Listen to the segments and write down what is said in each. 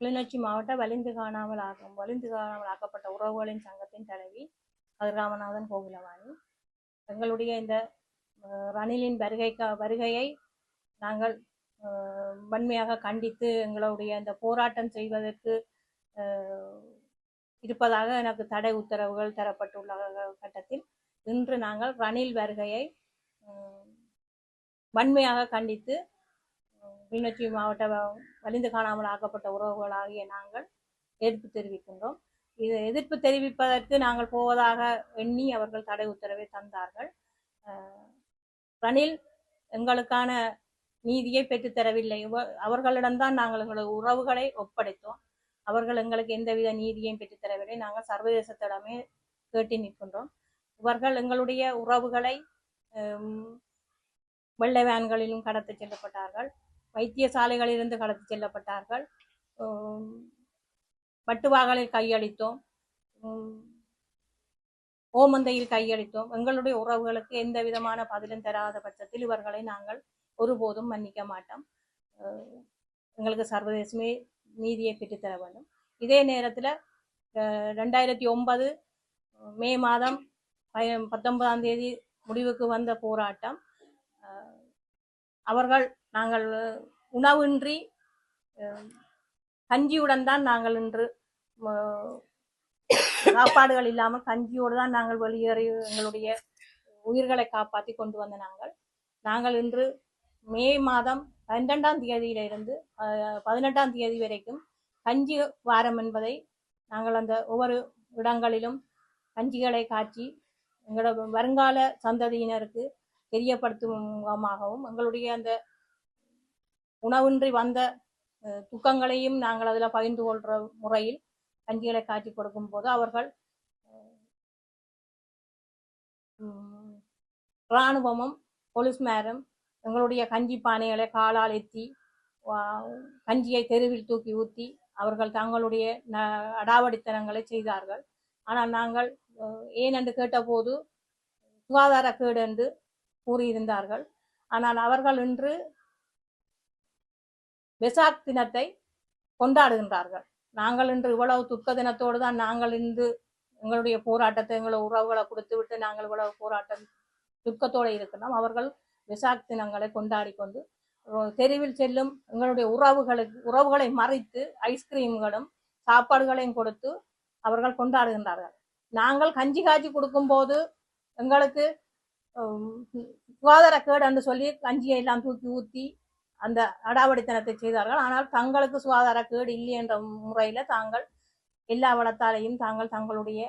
கிளிநொச்சி மாவட்ட வலிந்து காணாமல் ஆகும் வலிந்து காணாமல் ஆக்கப்பட்ட உறவுகளின் சங்கத்தின் தலைவி கதிர்ராமநாதன் கோகுலவாணி. எங்களுடைய இந்த ரணிலின் வருகைக்கா வருகையை நாங்கள் வன்மையாக கண்டித்து எங்களுடைய இந்த போராட்டம் செய்வதற்கு இருப்பதாக எனக்கு தடை உத்தரவுகள் தரப்பட்டுள்ள கட்டத்தில் இன்று நாங்கள் ரணில் வருகையை வன்மையாக கண்டித்து கிளிநொச்சி மாவட்ட வலிந்து காணாமல் ஆக்கப்பட்ட உறவுகளாகிய நாங்கள் எதிர்ப்பு தெரிவிக்கின்றோம். இது எதிர்ப்பு தெரிவிப்பதற்கு நாங்கள் போவதாக எண்ணி அவர்கள் தடை உத்தரவை தந்தார்கள். ரணில் எங்களுக்கான நீதியை பெற்றுத்தரவில்லை அவர்களிடம்தான் நாங்கள் எங்களது உறவுகளை ஒப்படைத்தோம். அவர்கள் எங்களுக்கு எந்தவித நீதியையும் பெற்றுத்தரவில்லை நாங்கள் சர்வதேசத்திடமே கேட்டு நிற்கின்றோம். இவர்கள் எங்களுடைய உறவுகளை வெள்ளை வேன்களிலும் கடத்தி செல்லப்பட்டார்கள். வைத்தியசாலைகளிலிருந்து கடத்தி செல்லப்பட்டார்கள். ஹம், கையளித்தோம். ஓமந்தையில் கையளித்தோம். எங்களுடைய உறவுகளுக்கு எந்த விதமான பதிலும் தராத பட்சத்தில் இவர்களை நாங்கள் ஒருபோதும் மன்னிக்க மாட்டோம். எங்களுக்கு சர்வதேசமே நீதியை பெற்றுத்தர வேண்டும். இதே நேரத்தில் ரெண்டாயிரத்தி ஒன்பது மே மாதம் பய- பத்தொன்பதாம் தேதி முடிவுக்கு வந்த போராட்டம் அவர்கள் நாங்கள் உணவின்றி கஞ்சியுடன் தான் நாங்கள் இன்று சாப்பாடுகள் இல்லாமல் கஞ்சியோடு தான் நாங்கள் வெளியேறி எங்களுடைய உயிர்களை காப்பாற்றி கொண்டு வந்த நாங்கள். நாங்கள் இன்று மே மாதம் பன்னிரெண்டாம் தேதியிலிருந்து பதினெட்டாம் தேதி வரைக்கும் கஞ்சி வாரம் என்பதை நாங்கள் அந்த ஒவ்வொரு இடங்களிலும் கஞ்சிகளை காட்சி எங்களோட வருங்கால சந்ததியினருக்கு தெரியப்படுத்தும் முகமாகவும் எங்களுடைய அந்த உணவின்றி வந்த துக்கங்களையும் நாங்கள் அதில் பகிர்ந்து கொள்கிற முறையில் கஞ்சிகளை காட்சி கொடுக்கும் போது அவர்கள் உம், இராணுவமும் போலீஸ்மாரும் எங்களுடைய கஞ்சி பானைகளை காலால் எத்தி வா- கஞ்சியை தெருவில் தூக்கி ஊற்றி அவர்கள் தங்களுடைய ந அடாவடித்தனங்களை செய்தார்கள். ஆனால் நாங்கள் ஏன் என்று கேட்டபோது சுகாதாரக்கேடு என்று கூறியிருந்தார்கள். ஆனால் அவர்கள் இன்று வெசாக் தினத்தை கொண்டாடுகின்றார்கள். நாங்கள் இன்று இவ்வளவு துக்க தினத்தோடு தான் நாங்கள் இன்று எங்களுடைய போராட்டத்தை எங்களை உறவுகளை கொடுத்து விட்டு நாங்கள் இவ்வளவு போராட்டம் துக்கத்தோடு இருக்கின்றோம் அவர்கள் விசாக் தினங்களை கொண்டாடி கொண்டு தெருவில் செல்லும் எங்களுடைய உறவுகளுக்கு உறவுகளை மறைத்து ஐஸ்கிரீம்களும் சாப்பாடுகளையும் கொடுத்து அவர்கள் கொண்டாடுகின்றார்கள். நாங்கள் கஞ்சி காய்ச்சி கொடுக்கும்போது எங்களுக்கு சுகாதார கேடு என்று சொல்லி கஞ்சியை எல்லாம் தூக்கி ஊற்றி அந்த அடாவடித்தனத்தை செய்தார்கள். ஆனால் தங்களுக்கு சுகாதார கேடு இல்லை என்ற முறையில் தாங்கள் எல்லா வளத்தாலையும் தாங்கள் தங்களுடைய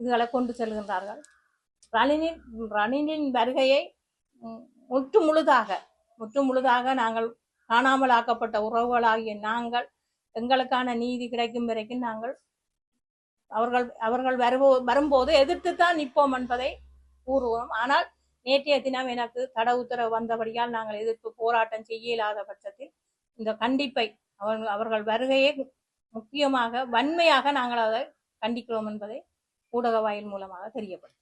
இதுகளை கொண்டு செல்கின்றார்கள். ரணினின் ரணினின் வருகையை முற்று முழுதாக முற்று முழுதாக நாங்கள் காணாமல் ஆக்கப்பட்ட உறவுகளாகிய நாங்கள் எங்களுக்கான நீதி கிடைக்கும் வரைக்கும் நாங்கள் அவர்கள் அவர்கள் வருபோ வரும்போது எதிர்த்து தான் நிற்போம் என்பதை கூறுவோம். ஆனால் நேற்றைய தினம் எனக்கு தட உத்தரவு வந்தபடியால் நாங்கள் எதிர்ப்பு போராட்டம் செய்ய இல்லாத பட்சத்தில் இந்த கண்டிப்பை அவர்கள் அவர்கள் வருகையை முக்கியமாக வன்மையாக நாங்கள் அதை கண்டிக்கிறோம் என்பதை ஊடக வாயில் மூலமாக தெரியப்படும்